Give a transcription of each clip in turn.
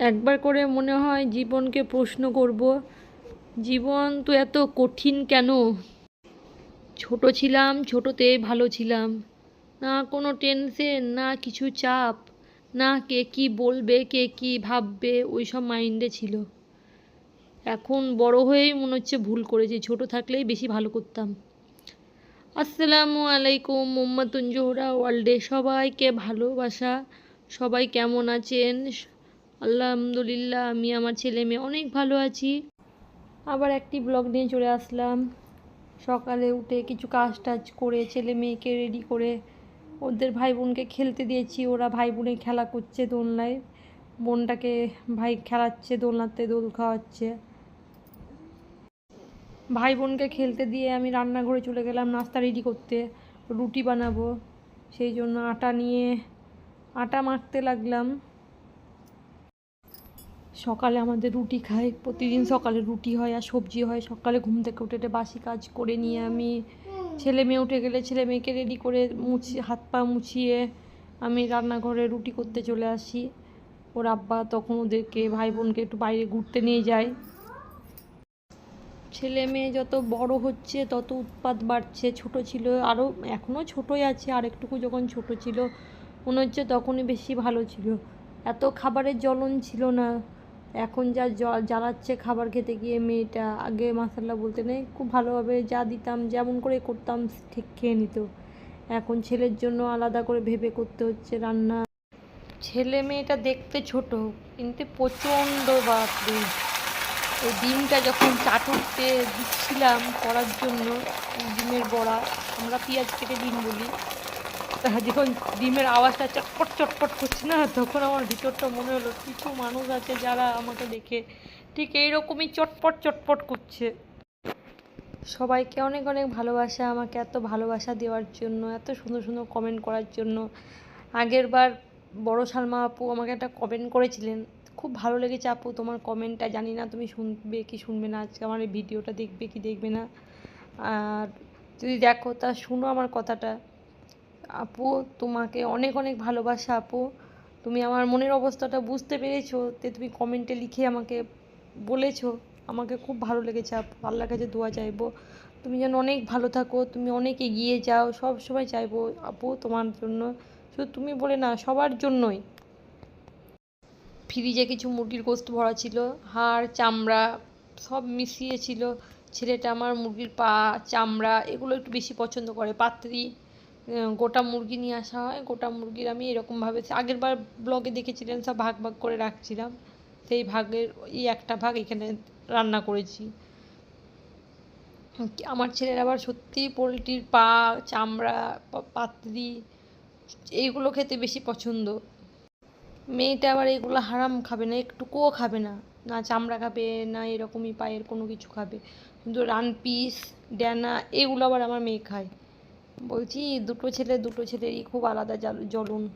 একবার করে মনে হয় জীবনকে প্রশ্ন করব, জীবন তো এত কঠিন কেন? ছোট ছিলাম, ছোটতে ভালো ছিলাম। না কোনো টেনশন, না কিছু চাপ, না কে কি বলবে, কে কি ভাববে ওই সব মাইন্ডে ছিল। এখন বড় হয়েই মনে হচ্ছে ভুল করেছি, ছোট থাকলেই বেশি ভালো করতাম। আসসালামু আলাইকুম মোহাম্মতুন জোহরা ওয়ার্ল্ডে সবাইকে ভালোবাসা। সবাই কেমন আছেন? আলহামদুলিল্লাহ, আমি আমার ছেলে মেয়ে অনেক ভালো আছি। আবার একটি ব্লগ নিয়ে চলে আসলাম। সকালে উঠে কিছু কাজ টাজ করে ছেলে মেয়েকে রেডি করে ওদের ভাই বোনকে খেলতে দিয়েছি। ওরা ভাই বোনে খেলা করছে দোলনায়। বোনটাকে ভাই খেলাচ্ছে, দোলনাতে দোল খাওয়াচ্ছে। ভাই বোনকে খেলতে দিয়ে আমি রান্নাঘরে চলে গেলাম নাস্তা রেডি করতে। রুটি বানাবো। সেই জন্য আটা নিয়ে, আটা মাখতে লাগলাম। সকালে আমাদের রুটি খাই, প্রতিদিন সকালে রুটি হয় আর সবজি হয়। সকালে ঘুম থেকে উঠে উঠে বাসি কাজ করে নিয়ে আমি। ছেলে মেয়ে উঠে গেলে ছেলে মেয়েকে রেডি করে মুছি, হাত পা মুছিয়ে আমি রান্নাঘরে রুটি করতে চলে আসি। ওর আব্বা তখন ওদেরকে, ভাই বোনকে একটু বাইরে ঘুরতে নিয়ে যায়। ছেলে মেয়ে যত বড় হচ্ছে, তত উৎপাত বাড়ছে। ছোট ছিল আরও এখনও ছোটোই আছে আর একটুকু যখন ছোট ছিল, মনে হচ্ছে তখনই বেশি ভালো ছিল। এত খাবারের জ্বলন ছিল না। এখন যা জ- জ্বালাচ্ছে খাবার খেতে গিয়ে মেয়েটা আগে মাসাল্লাহ বলতে নেই, খুব ভালোভাবে যা দিতাম, যেমন করে করতাম, ঠিক খেয়ে নিত। এখন ছেলের জন্য আলাদা করে ভেবে করতে হচ্ছে রান্না। ছেলে মেয়েটা দেখতে ছোট কিন্তু প্রচণ্ড বাপরে। ওই ডিমটা যখন চাটুতে দিচ্ছিলাম করার জন্য, ডিমের বড়া, আমরা পেঁয়াজ কেটে ডিম বলি। যখন ডিমের আওয়াজটা চটপট চটপট করছে না, তখন আমার ভিতরটা মনে হলো, কিছু মানুষ আছে যারা আমাকে দেখে ঠিক এইরকমই চটপট চটপট করছে। সবাইকে অনেক অনেক ভালোবাসা, আমাকে এত ভালোবাসা দেওয়ার জন্য, এত সুন্দর সুন্দর কমেন্ট করার জন্য। আগের বার বড় সালমা আপু আমাকে একটা কমেন্ট করেছিলেন, খুব ভালো লেগেছে আপু তোমার কমেন্টটা জানি না তুমি শুনবে কি শুনবে না, আজকে আমার এই ভিডিওটা দেখবে কি দেখবে না। আর যদি দেখো তা শুনো আমার কথাটা। আপু, তোমাকে অনেক অনেক ভালোবাসা আপু। তুমি আমার মনের অবস্থাটা বুঝতে পেরেছ, তে তুমি কমেন্টে লিখে আমাকে বলেছ। আমাকে খুব ভালো লেগেছে আপু, আল্লাহর কাছে দোয়া চাইব। তুমি যেন অনেক ভালো থাকো, তুমি অনেক এগিয়ে যাও, সব সময় চাইব আপু তোমার জন্য। শুধু তুমি বলে না, সবার জন্যই। ফ্রিজে কিছু মুরগির গোস্ত ভরা ছিল, হাড়, চামড়া সব মিশিয়ে ছিল। ছেলেটা আমার মুরগির পা, চামড়া এগুলো একটু বেশি পছন্দ করে, পাত্রি। গোটা মুরগি নিয়ে আসা হয়, গোটা মুরগির আমি এরকমভাবে আগের বার ব্লগে দেখেছিলেন, সব ভাগ ভাগ করে রাখছিলাম। সেই ভাগের এই একটা ভাগ এখানে রান্না করেছি। আমার ছেলের আবার সত্যি পোলট্রির পা, চামড়া পাত্রি এইগুলো খেতে বেশি পছন্দ। মেয়েটা আবার এগুলো হারাম খাবে না, একটুকুও খাবে না। না চামড়া খাবে, না এরকমই পায়ের কোনো কিছু খাবে। কিন্তু রান পিস ড্যানা এগুলো আবার আমার মেয়ে খায়। বলছি, দুটো ছেলে, দুটো ছেলেরই খুব আলাদা জ্বলন।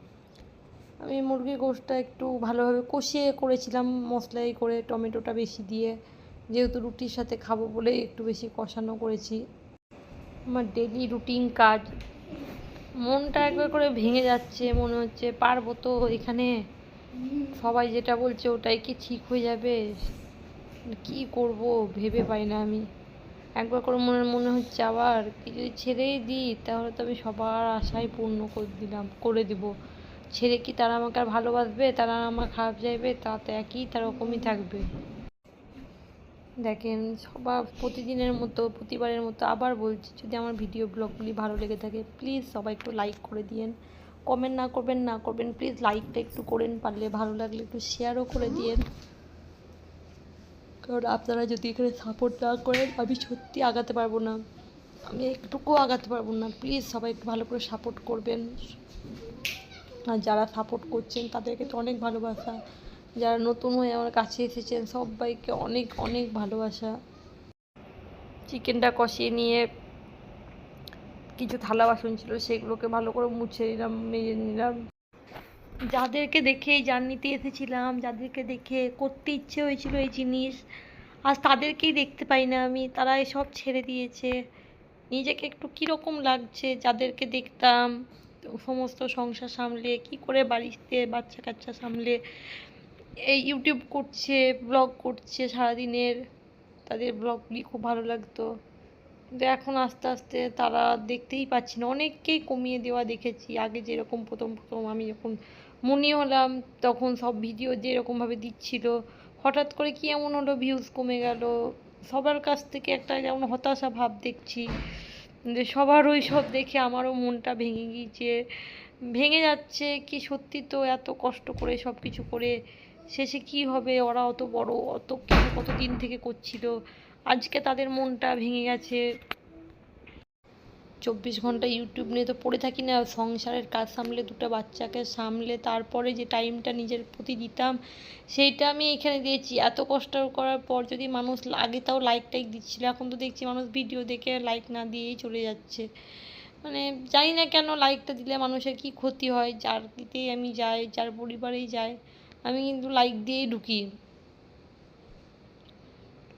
আমি মুরগির গোশটা একটু ভালোভাবে কষিয়ে করেছিলাম, মশলাই করে, টমেটোটা বেশি দিয়ে। যেহেতু রুটির সাথে খাব বলে একটু বেশি কষানো করেছি। আমার ডেলি রুটিন কাজ। মনটা একবার করে ভেঙে যাচ্ছে, মনে হচ্ছে পারব তো এখানে। সবাই যেটা বলছে, ওটাই কি ঠিক হয়ে যাবে? কি করব, ভেবে পাই না আমি। একবার করে মনে মনে হচ্ছে আবার যদি ছেড়েই দিই, তাহলে তো আমি সবার আশাই পূর্ণ করে দিলাম, করে দিব। ছেড়ে কি তারা আমাকে আর ভালোবাসবে? তারা আমার খারাপ চাইবে? তা তো একই তার থাকবে। দেখেন, সবার প্রতিদিনের মতো, প্রতিবারের মতো আবার বলছি, যদি আমার ভিডিও ব্লগগুলি ভালো লেগে থাকে প্লিজ সবাই একটু লাইক করে দিয়েন। কমেন্ট না করবেন না করবেন প্লিজ লাইকটা একটু করেন, পারলে ভালো লাগলে একটু শেয়ারও করে দিয়েন। কারণ আপনারা যদি এখানে সাপোর্ট না করেন, আমি সত্যি আগাতে পারব না। আমি একটুকুও আগাতে পারব না। প্লিজ সবাই একটু ভালো করে সাপোর্ট করবেন। আর যারা সাপোর্ট করছেন, তাদেরকে তো অনেক ভালোবাসা। যারা নতুন হয়ে আমার কাছে এসেছেন, সবাইকে অনেক অনেক ভালোবাসা। চিকেনটা কষিয়ে নিয়ে কিছু থালা বাসন ছিল, সেগুলোকে ভালো করে মুছে নিলাম, মেজে নিলাম। যাদেরকে দেখে এই জার্নিতে এসেছিলাম, যাদেরকে দেখে করতে ইচ্ছে হয়েছিল এই জিনিস, আজ তাদেরকেই দেখতে পাই না আমি, তারা এসব ছেড়ে দিয়েছে। নিজেকে একটু কীরকম লাগছে যাদেরকে দেখতাম, সমস্ত সংসার সামলে, কি করে বাড়িতে বাচ্চা কাচ্চা সামলে, এই ইউটিউব করছে, ব্লগ করছে সারাদিনের, তাদের ব্লগগুলি খুব ভালো লাগতো। কিন্তু এখন আস্তে আস্তে তারা দেখতেই পাচ্ছি না। অনেককেই কমিয়ে দেওয়া দেখেছি। আগে যেরকম প্রথম প্রথম আমি যখন মনি হলাম তখন সব ভিডিও যেরকমভাবে দিচ্ছিল, হঠাৎ করে কি এমন হলো ভিউজ কমে গেল, সবার কাছ থেকে একটা যেমন হতাশা ভাব দেখছি, যে সবার ওই সব দেখে আমারও মনটা ভেঙে গিয়েছে, ভেঙে যাচ্ছে কি সত্যি তো এত কষ্ট করে সব কিছু করে, শেষে কি হবে, ওরা অত বড়, অত কিছু কত দিন থেকে করছিল, আজকে তাদের মনটা ভেঙে গেছে। চব্বিশ ঘণ্টা ইউটিউব নিয়ে তো পড়ে থাকি না, সংসারের কাজ সামলে, দুটো বাচ্চাকে সামলে, তারপরে যে টাইমটা নিজের প্রতি দিতাম, সেইটা আমি এখানে দিয়েছি। এত কষ্ট করার পর যদি মানুষ আগে তাও লাইক টাইক দিচ্ছিল। এখন তো দেখছি মানুষ ভিডিও দেখে লাইক না দিয়েই চলে যাচ্ছে। মানে জানি না কেন লাইকটা দিলে মানুষের কি ক্ষতি হয়, যার দিতেই আমি যাই, যার পরিবারেই যাই, আমি কিন্তু লাইক দিয়েই ঢুকি।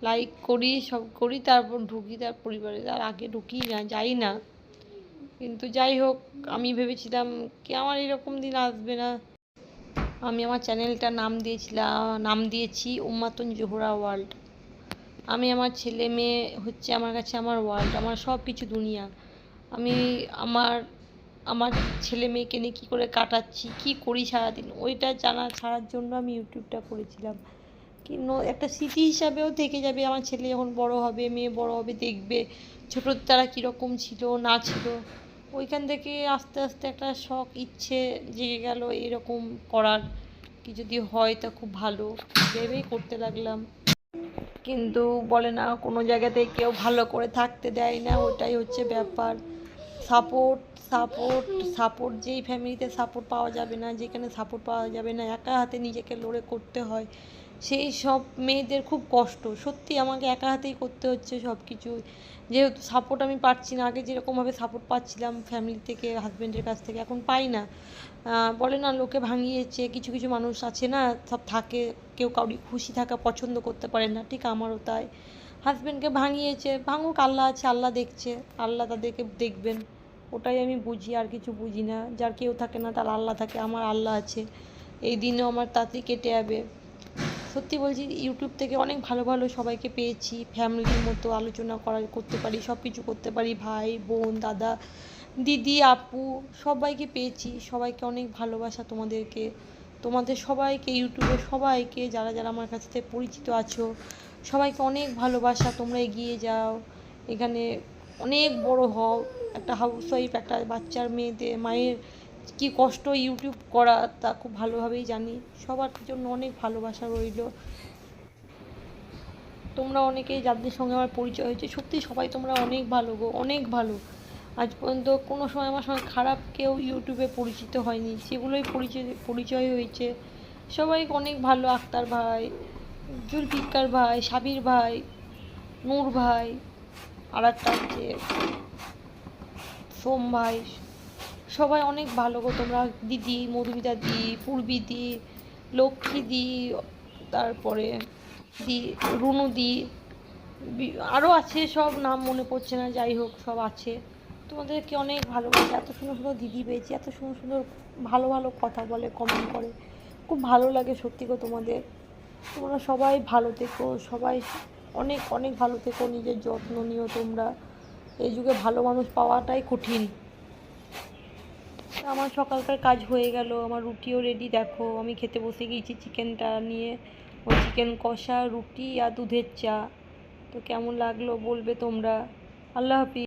লাইক করি, সব করি, তারপর ঢুকি, তার পরিবারে, তার আগে ঢুকি না যাই না। কিন্তু যাই হোক, আমি ভেবেছিলাম কি আমার এরকম দিন আসবে না। আমি আমার চ্যানেলটার নাম দিয়েছিলাম নাম দিয়েছি উম্মাতুন জোহরা ওয়ার্ল্ড। আমি আমার ছেলে মেয়ে হচ্ছে আমার কাছে আমার ওয়ার্ল্ড, আমার সব কিছু দুনিয়া। আমি আমার আমার ছেলে মেয়েকে নিয়ে কী করে কাটাচ্ছি, কী করি সারাদিন, ওইটা জানা, ছাড়ার জন্য আমি ইউটিউবটা করেছিলাম। কিন্তু একটা স্মৃতি হিসাবেও থেকে যাবে, আমার ছেলে যখন বড় হবে, মেয়ে বড় হবে, দেখবে ছোটোর তারা কীরকম ছিল, না ছিল। ওইখান থেকে আস্তে আস্তে একটা শখ, ইচ্ছে জেগে গেল এরকম করার। কি যদি হয় তা খুব ভালো, ভেবেই করতে লাগলাম। কিন্তু বলে না, কোনো জায়গাতে কেউ ভালো করে থাকতে দেয় না, ওটাই হচ্ছে ব্যাপার। সাপোর্ট সাপোর্ট সাপোর্ট যেই ফ্যামিলিতে সাপোর্ট পাওয়া যাবে না, যেখানে সাপোর্ট পাওয়া যাবে না, একা হাতে নিজেকে লড়ে করতে হয়। সেই সব মেয়েদের খুব কষ্ট। সত্যি আমাকে একা হাতেই করতে হচ্ছে সব কিছু যেহেতু সাপোর্ট আমি পাচ্ছি না, আগে যেরকমভাবে সাপোর্ট পাচ্ছিলাম ফ্যামিলি থেকে হাজব্যান্ডের কাছ থেকে, এখন পাই না। বলে না, লোকে ভাঙিয়েছে, কিছু কিছু মানুষ আছে না, সব থাকে, কেউ কাউরি খুশি থাকা পছন্দ করতে পারে না, ঠিক আমারও তাই। হাজব্যান্ডকে ভাঙিয়েছে, ভাঙুক, আল্লাহ আছে, আল্লাহ দেখছে, আল্লাহ তাদেরকে দেখবেন। ওটাই আমি বুঝি, আর কিছু বুঝি না। যার কেউ থাকে না, তার আল্লাহ থাকে, আমার আল্লাহ আছে। এই দিনও আমার তাড়াতাড়ি কেটে যাবে সত্যি বলছি ইউটিউব থেকে অনেক ভালো ভালো সবাইকে পেয়েছি। ফ্যামিলির মতো আলোচনা করা, করতে পারি সব কিছু করতে পারি। ভাই, বোন, দাদা, দিদি, আপু, সবাইকে পেয়েছি। সবাইকে অনেক ভালোবাসা তোমাদেরকে। তোমাদের সবাইকে ইউটিউবে সবাইকে, যারা যারা আমার কাছ থেকে পরিচিত আছো, সবাইকে অনেক ভালোবাসা। তোমরা এগিয়ে যাও। এখানে অনেক বড় হও। একটা হাউস ওয়াইফ একটা বাচ্চার মেয়েদের, মায়ের কি কষ্ট ইউটিউব করা তা খুব ভালোভাবেই জানি। সবার জন্য অনেক ভালোবাসা রইল। তোমরা অনেকেই যাদের সঙ্গে আমার পরিচয় হয়েছে, সত্যি সবাই তোমরা অনেক ভালো গো, অনেক ভালো। আজ পর্যন্ত কোনো সময় আমার সঙ্গে খারাপ কেউ ইউটিউবে পরিচিত হয়নি, সেগুলোই পরিচয় পরিচয় হয়েছে। সবাই অনেক ভালো, আক্তার ভাই, জুলফিকার ভাই, সাবির ভাই, নূর ভাই, আর একটা হচ্ছে সোম ভাই। সবাই অনেক ভালো গো। তোমরা দিদি, মধুমিতা দি, পূর্বী দি, লক্ষ্মী দি, তারপরে দি, রুনু দি আরও আছে, সব নাম মনে পড়ছে না, যাই হোক, সব আছে। তোমাদেরকে অনেক ভালোবাসে, এত সুন্দর সুন্দর দিদি পেয়েছি, এত সুন্দর সুন্দর ভালো ভালো কথা বলে কমেন্ট করে। খুব ভালো লাগে সত্যি গো তোমাদের। তোমরা সবাই ভালো থেকো, সবাই অনেক অনেক ভালো থেকো, নিজের যত্ন নিও তোমরা। এই যুগে ভালো মানুষ পাওয়াটাই কঠিন। আমার সকালকার কাজ হয়ে গেল, আমার রুটিও রেডি দেখো। আমি খেতে বসে গিয়েছি চিকেনটা নিয়ে। ওই চিকেন কষা, রুটি আর দুধের চা। তো কেমন লাগল বলবে তোমরা? আল্লাহ হাফিজ।